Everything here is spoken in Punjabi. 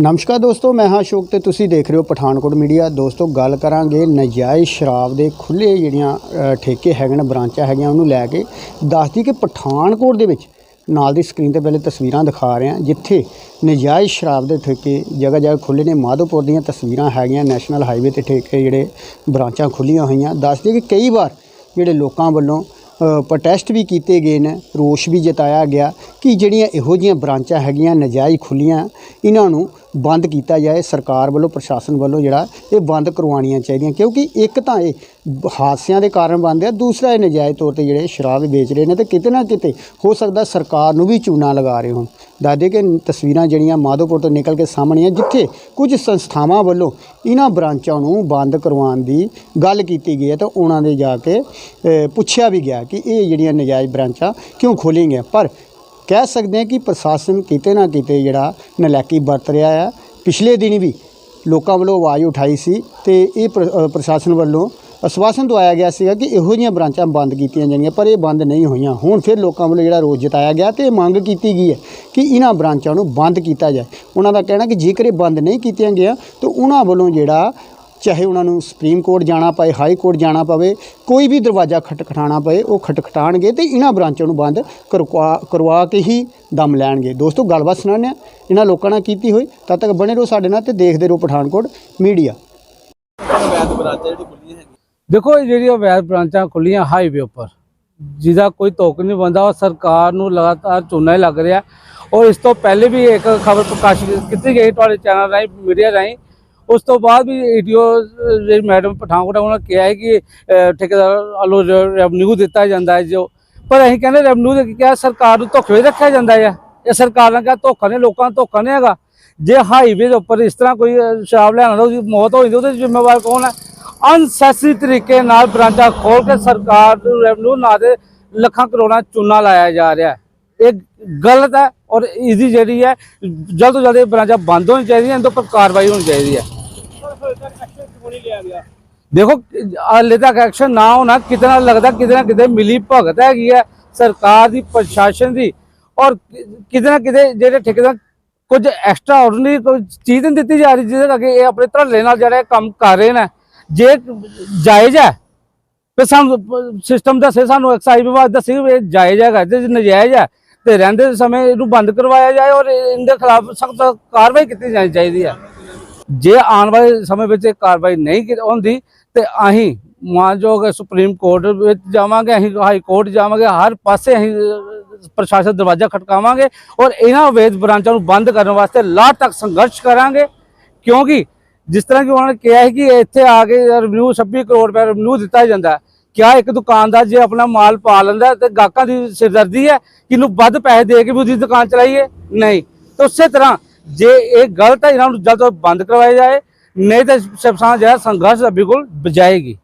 ਨਮਸਕਾਰ ਦੋਸਤੋ, ਮੈਂ ਹਾਂ ਅਸ਼ੋਕ ਤੇ ਤੁਸੀਂ ਦੇਖ ਰਹੇ ਹੋ ਪਠਾਨਕੋਟ ਮੀਡੀਆ। ਦੋਸਤੋ, ਗੱਲ ਕਰਾਂਗੇ ਨਜਾਇਜ਼ ਸ਼ਰਾਬ ਦੇ ਖੁੱਲੇ ਜਿਹੜੀਆਂ ਠੇਕੇ ਹੈਗੇ ਨੇ, ਬ੍ਰਾਂਚਾਂ ਹੈਗੀਆਂ, ਉਹਨੂੰ ਲੈ ਕੇ। ਦੱਸਦੀ ਕਿ ਪਠਾਨਕੋਟ ਦੇ ਵਿੱਚ, ਨਾਲ ਦੀ ਸਕਰੀਨ ਤੇ ਪਹਿਲੇ ਤਸਵੀਰਾਂ ਦਿਖਾ ਰਹੇ ਹਾਂ, ਜਿੱਥੇ ਨਜਾਇਜ਼ ਸ਼ਰਾਬ ਦੇ ਠੇਕੇ ਜਗ੍ਹਾ ਜਗ੍ਹਾ ਖੁੱਲੇ ਨੇ। ਮਾਧੋਪੁਰ ਦੀਆਂ ਤਸਵੀਰਾਂ ਹੈਗੀਆਂ, ਨੈਸ਼ਨਲ ਹਾਈਵੇ ਤੇ ਠੇਕੇ ਜਿਹੜੇ ਬ੍ਰਾਂਚਾਂ ਖੁੱਲੀਆਂ ਹੋਈਆਂ। ਦੱਸਦੀ ਕਿ ਕਈ ਵਾਰ ਜਿਹੜੇ ਲੋਕਾਂ ਵੱਲੋਂ ਪ੍ਰੋਟੈਸਟ ਵੀ ਕੀਤੇ ਗਏ ਨੇ, ਰੋਸ਼ ਵੀ ਜਤਾਇਆ ਗਿਆ ਕਿ ਜਿਹੜੀਆਂ ਇਹੋ ਜਿਹੀਆਂ ਬ੍ਰਾਂਚਾਂ ਹੈਗੀਆਂ, ਨਜਾਇਜ਼ ਖੁੱਲੀਆਂ ਇਹਨਾਂ ਨੂੰ ਬੰਦ ਕੀਤਾ ਜਾਏ, ਸਰਕਾਰ ਵੱਲੋਂ, ਪ੍ਰਸ਼ਾਸਨ ਵੱਲੋਂ ਜਿਹੜਾ, ਇਹ ਬੰਦ ਕਰਵਾਉਣੀਆਂ ਚਾਹੀਦੀਆਂ। ਕਿਉਂਕਿ ਇੱਕ ਤਾਂ ਇਹ ਹਾਦਸਿਆਂ ਦੇ ਕਾਰਨ ਬੰਦ ਆ, ਦੂਸਰਾ ਇਹ ਨਜਾਇਜ਼ ਤੌਰ ਤੇ ਜਿਹੜੇ ਸ਼ਰਾਬ ਵੇਚ ਰਹੇ ਨੇ, ਤੇ ਕਿਤੇ ਨਾ ਕਿਤੇ ਹੋ ਸਕਦਾ ਸਰਕਾਰ ਨੂੰ ਵੀ ਚੂਨਾ ਲਗਾ ਰਹੇ ਹੋਣ। ਦਾਦੇ ਕਿ ਤਸਵੀਰਾਂ ਜਿਹੜੀਆਂ ਮਾਧੋਪੁਰ ਤੋਂ ਨਿਕਲ ਕੇ ਸਾਹਮਣੇ ਆ, ਜਿੱਥੇ ਕੁਝ ਸੰਸਥਾਵਾਂ ਵੱਲੋਂ ਇਹਨਾਂ ਬ੍ਰਾਂਚਾਂ ਨੂੰ ਬੰਦ ਕਰਵਾਉਣ ਦੀ ਗੱਲ ਕੀਤੀ ਗਈ ਹੈ, ਤਾਂ ਉਹਨਾਂ ਦੇ ਜਾ ਕੇ ਪੁੱਛਿਆ ਵੀ ਗਿਆ ਕਿ ਇਹ ਜਿਹੜੀਆਂ ਨਜਾਇਜ਼ ਬ੍ਰਾਂਚਾਂ ਕਿਉਂ ਖੋਲੀਆਂ ਪਰ ਕਹਿ ਸਕਦੇ ਹਾਂ ਕਿ ਪ੍ਰਸ਼ਾਸਨ ਕਿਤੇ ਨਾ ਕਿਤੇ ਜਿਹੜਾ ਨਲਾਇਕੀ ਵਰਤ ਰਿਹਾ ਆ। ਪਿਛਲੇ ਦਿਨ ਵੀ ਲੋਕਾਂ ਵੱਲੋਂ ਆਵਾਜ਼ ਉਠਾਈ ਸੀ ਤੇ ਇਹ ਪ੍ਰਸ਼ਾਸਨ ਵੱਲੋਂ ਅਸਵਾਸਨ ਦਵਾਇਆ ਗਿਆ ਸੀਗਾ ਕਿ ਇਹੋ ਜਿਹੀਆਂ ਬ੍ਰਾਂਚਾਂ ਬੰਦ ਕੀਤੀਆਂ ਜਾਣਗੀਆਂ, ਪਰ ਇਹ ਬੰਦ ਨਹੀਂ ਹੋਈਆਂ। ਹੁਣ ਫਿਰ ਲੋਕਾਂ ਵੱਲੋਂ ਜਿਹੜਾ ਰੋਸ ਜਤਾਇਆ ਗਿਆ ਤੇ ਇਹ ਮੰਗ ਕੀਤੀ ਗਈ ਹੈ ਕਿ ਇਹਨਾਂ ਬ੍ਰਾਂਚਾਂ ਨੂੰ ਬੰਦ ਕੀਤਾ ਜਾਏ। ਉਹਨਾਂ ਦਾ ਕਹਿਣਾ ਕਿ ਜੇਕਰ ਇਹ ਬੰਦ ਨਹੀਂ ਕੀਤੀਆਂ ਗਿਆ ਤਾਂ ਉਹਨਾਂ ਵੱਲੋਂ ਜਿਹੜਾ ਚਾਹੇ ਉਹਨਾਂ ਨੂੰ ਸੁਪਰੀਮ ਕੋਰਟ ਜਾਣਾ ਪਏ, ਹਾਈ ਕੋਰਟ ਜਾਣਾ ਪਵੇ, ਕੋਈ ਵੀ ਦਰਵਾਜ਼ਾ ਖਟਖਟਾਉਣਾ ਪਏ, ਉਹ ਖਟਖਟਾਣਗੇ ਤੇ ਇਹਨਾਂ ਬ੍ਰਾਂਚਾਂ ਨੂੰ ਬੰਦ ਕਰਵਾ ਕਰਵਾ ਕੇ ਹੀ ਦਮ ਲੈਣਗੇ। ਦੋਸਤੋ, ਗੱਲਬਾਤ ਸੁਣਾਉਂਦੇ ਹਾਂ। ਇਹਨਾਂ ਲੋਕਾਂ ਨਾਲ ਕੀਤੀ ਹੋਈ, ਤਦ ਤੱਕ ਬਣੇ ਰਹੋ ਸਾਡੇ ਨਾਲ ਤੇ ਦੇਖਦੇ ਰਹੋ ਪਠਾਨਕੋਟ ਮੀਡੀਆ। ਵੈਦ ਜਿਹੜੀ ਖੁੱਲੀਆਂ ਦੇਖੋ, ਇਹ ਜਿਹੜੀਆਂ ਵੈਦ ਬ੍ਰਾਂਚਾਂ ਖੁੱਲੀਆਂ ਹਾਈਵੇ ਉੱਪਰ, ਜਿਹਦਾ ਕੋਈ ਤੋਕ ਨਹੀਂ ਬੰਦਾ ਉਹ ਸਰਕਾਰ ਨੂੰ ਲਗਾਤਾਰ ਚੂਨਾ ਹੀ ਲੱਗ ਰਿਹਾ। ਔਰ ਇਸ ਤੋਂ ਪਹਿਲੇ ਵੀ ਇੱਕ ਖਬਰ ਪ੍ਰਕਾਸ਼ਿਤ ਕੀਤੀ ਗਈ, ਤੁਹਾਡੇ ਚੈਨਲ ਰਾਹੀਂ, ਮੀਡੀਆ ਰਾਹੀਂ ਉਸ ਤੋਂ ਬਾਅਦ ਵੀ ਏਡੀਓ ਜਿਹੜੀ ਮੈਡਮ ਪਠਾਨਕੋਟ ਉਹਨਾਂ ਨੇ ਕਿਹਾ ਹੈ ਕਿ ਠੇਕੇਦਾਰ ਵੱਲੋਂ ਰੈਵਨਿਊ ਦਿੱਤਾ ਜਾਂਦਾ ਹੈ ਜੋ ਪਰ ਅਸੀਂ ਕਹਿੰਦੇ ਰੈਵਨਿਊ ਦੇ ਕਿਹਾ ਸਰਕਾਰ ਨੂੰ ਧੋਖੇ ਵਿੱਚ ਰੱਖਿਆ ਜਾਂਦਾ ਹੈ। ਇਹ ਸਰਕਾਰ ਨੇ ਕਿਹਾ ਧੋਖਾ ਨੇ ਲੋਕਾਂ ਨੂੰ ਧੋਖਾ ਨਹੀਂ ਹੈਗਾ। ਜੇ ਹਾਈਵੇ ਦੇ ਉੱਪਰ ਇਸ ਤਰ੍ਹਾਂ ਕੋਈ ਅਹ, ਸ਼ਰਾਬ ਲੈਣ ਵਾਲਾ ਉਹਦੀ ਮੌਤ ਹੋ ਜਾਂਦੀ ਉਹਦੇ ਜ਼ਿੰਮੇਵਾਰ ਕੌਣ ਹੈ? ਅਨਸੈਸਰੀ ਤਰੀਕੇ ਨਾਲ ਬ੍ਰਾਂਚਾਂ ਖੋਲ ਕੇ ਸਰਕਾਰ ਨੂੰ ਰੈਵਨਿਊ ਨਾ ਦੇ ਲੱਖਾਂ ਕਰੋੜਾਂ ਚੂਨਾ ਲਾਇਆ ਜਾ ਰਿਹਾ ਇਹ ਗਲਤ ਹੈ। ਔਰ ਇਹਦੀ ਜਿਹੜੀ ਹੈ, ਜਲਦ ਤੋਂ ਜਲਦ ਇਹ ਬ੍ਰਾਂਚਾਂ ਬੰਦ ਹੋਣੀ ਚਾਹੀਦੀਆਂ ਇਹਦੇ ਉੱਪਰ ਕਾਰਵਾਈ ਹੋਣੀ ਚਾਹੀਦੀ ਹੈ। ਦੇਖੋ, ਹਾਲੇ ਤੱਕ ਐਕਸ਼ਨ ਨਾ ਹੋਣਾ ਕਿਤਨਾ ਲੱਗਦਾ, ਕਿਤੇ ਨਾ ਕਿਤੇ ਮਿਲੀ ਭਗਤ ਹੈਗੀ ਹੈ, ਸਰਕਾਰ ਦੀ, ਪ੍ਰਸ਼ਾਸਨ ਦੀ, ਔਰ ਕਿਤੇ ਨਾ ਕਿਤੇ ਜਿਹੜੇ ਠੇਕੇਦਾਰ ਕੁਝ ਐਕਸਟਰਾ ਆਰਡੀਨਰੀ ਕੋਈ ਚੀਜ਼ ਨਹੀਂ ਦਿੱਤੀ ਜਾ ਰਹੀ, ਜਿਹਦੇ ਕਰਕੇ ਇਹ ਆਪਣੇ ਧੜੱਲੇ ਨਾਲ ਜਿਹੜਾ ਕੰਮ ਕਰ ਰਹੇ ਨੇ। ਜੇ ਜਾਇਜ਼ ਹੈ ਤੇ ਸਾਨੂੰ ਸਿਸਟਮ ਦੱਸੇ, ਸਾਨੂੰ ਐਕਸਾਈਜ਼ ਵਿਭਾਗ ਦੱਸੇ ਵੀ ਇਹ ਜਾਇਜ਼ ਹੈਗਾ ਤੇ ਜੇ ਨਜਾਇਜ਼ ਹੈ। ਤੇ ਰਹਿੰਦੇ ਸਮੇਂ ਇਹਨੂੰ ਬੰਦ ਕਰਵਾਇਆ ਜਾਏ ਔਰ ਇਹਦੇ ਖਿਲਾਫ ਸਖਤ ਕਾਰਵਾਈ ਕੀਤੀ ਜਾਣੀ ਚਾਹੀਦੀ ਹੈ। ਜੇ ਆਉਣ ਵਾਲੇ ਸਮੇਂ ਵਿੱਚ ਇਹ ਕਾਰਵਾਈ ਨਹੀਂ ਹੁੰਦੀ, ਤੇ ਅਸੀਂ ਮਾਨਯੋਗ ਸੁਪਰੀਮ ਕੋਰਟ ਵਿੱਚ ਜਾਵਾਂਗੇ, ਅਸੀਂ ਹਾਈ ਕੋਰਟ ਜਾਵਾਂਗੇ, ਹਰ ਪਾਸੇ ਅਸੀਂ ਪ੍ਰਸ਼ਾਸਨ ਦਰਵਾਜ਼ਾ ਖਟਕਾਵਾਂਗੇ ਔਰ ਇਹਨਾਂ ਅਵੈਧ ਬ੍ਰਾਂਚਾਂ ਨੂੰ ਬੰਦ ਕਰਨ ਵਾਸਤੇ ਲਾਹ ਤੱਕ ਸੰਘਰਸ਼ ਕਰਾਂਗੇ। ਕਿਉਂਕਿ ਜਿਸ ਤਰ੍ਹਾਂ ਕਿ ਉਹਨਾਂ ਨੇ ਕਿਹਾ ਹੈ ਕਿ ਇੱਥੇ ਆ ਕੇ ਰਵਨਿਊ 26 ਕਰੋੜ ਰੁਪਏ ਰਵਨਿਊ ਦਿੱਤਾ ਜਾਂਦਾ ਕਿਆ ਇੱਕ ਦੁਕਾਨਦਾਰ ਜੇ ਆਪਣਾ ਮਾਲ ਪਾ ਲੈਂਦਾ ਤੇ ਗਾਹਕਾਂ ਦੀ ਸਿਰਦਰਦੀ ਹੈ? ਕਿ ਇਹਨੂੰ ਵੱਧ ਪੈਸੇ ਦੇ ਕੇ ਵੀ ਉਹਦੀ ਦੁਕਾਨ ਚਲਾਈਏ? ਨਹੀਂ। ਤਾਂ ਉਸੇ ਤਰ੍ਹਾਂ ਜੇ ਇਹ ਗਲਤ ਹੈ, ਇਹਨਾਂ ਨੂੰ ਜਲਦ ਤੋਂ ਬੰਦ ਕਰਵਾਇਆ ਜਾਏ, ਨਹੀਂ ਤਾਂ ਸ਼ਿਵਸਾਨ ਜਿਹੜਾ ਸੰਘਰਸ਼ ਦਾ ਬਿਲਕੁਲ ਬਜਾਏਗੀ